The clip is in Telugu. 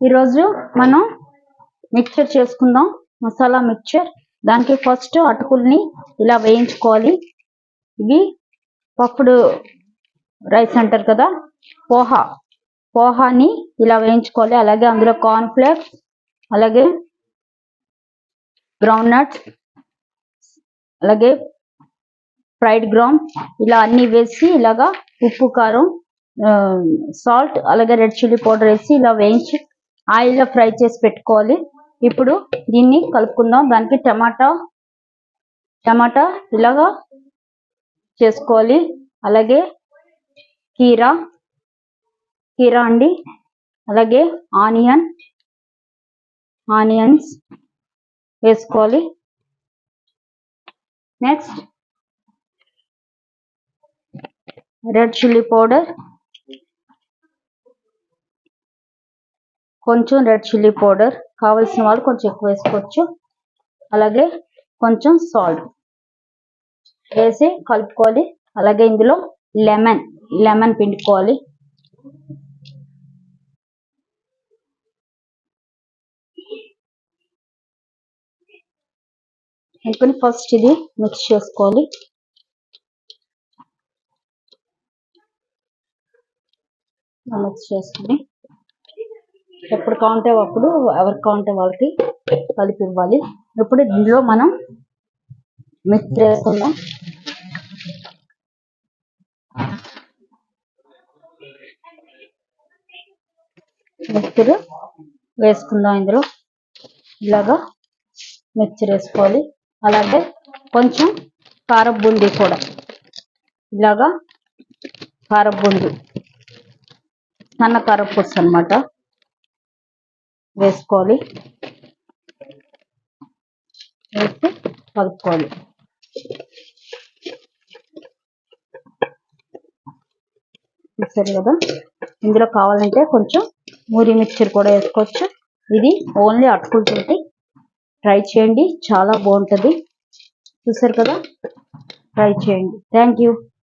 ఈరోజు మనం మిక్చర్ చేసుకుందాం. మసాలా మిక్చర్. దానికి ఫస్ట్ అటుకుల్ని ఇలా వేయించుకోవాలి. ఇవి పప్పుడు రైస్ అంటారు కదా పోహా. పోహాని ఇలా వేయించుకోవాలి. అలాగే అందులో కార్న్ ఫ్లేక్స్ అలాగే గ్రౌండ్ నట్స్ అలాగే ఫ్రైడ్ గ్రౌండ్ ఇలా అన్ని వేసి ఇలాగా ఉప్పు కారం సాల్ట్ అలాగే రెడ్ చిల్లీ పౌడర్ వేసి ఇలా వేయించి ఆయిల్లో ఫ్రై చేసి పెట్టుకోవాలి. ఇప్పుడు దీన్ని కలుపుకుందాం. దానికి టమాటా టమాటా ఇలాగా చేసుకోవాలి. అలాగే కీరా కీరా అండి. అలాగే ఆనియన్ ఆనియన్స్ వేసుకోవాలి. నెక్స్ట్ రెడ్ చిల్లీ పౌడర్ కొంచెం రెడ్ చిల్లీ పౌడర్ కావలసిన వాళ్ళు కొంచెం ఎక్కువ వేసుకోవచ్చు. అలాగే కొంచెం సాల్ట్ వేసి కలుపుకోవాలి. అలాగే ఇందులో లెమన్ లెమన్ పిండుకోవాలి. అనుకుని ఫస్ట్ ఇది మిక్స్ చేసుకోవాలి. మిక్స్ చేసుకుని ఎప్పుడు కావాలంటే అప్పుడు ఎవరికి కావాలంటే వాళ్ళకి కలిపి ఇవ్వాలి. ఇప్పుడు ఇందులో మనం మిక్స్ వేసుకుందాం మిక్చర్ వేసుకుందాం ఇందులో. ఇలాగా మిక్చర్ వేసుకోవాలి అలాగే కొంచెం కారం బూందీ కూడా. ఇలాగా కారం బూందీ సన్న కారపూస అనమాట వేసుకోవాలి. వేసి కలుపుకోవాలి. చూసారు కదా? ఇందులో కావాలంటే కొంచెం మూరి మిక్చర్ కూడా వేసుకోవచ్చు. ఇది ఓన్లీ అటుకులతోటి ట్రై చేయండి. చాలా బాగుంటుంది. చూసారు కదా? ట్రై చేయండి. Thank you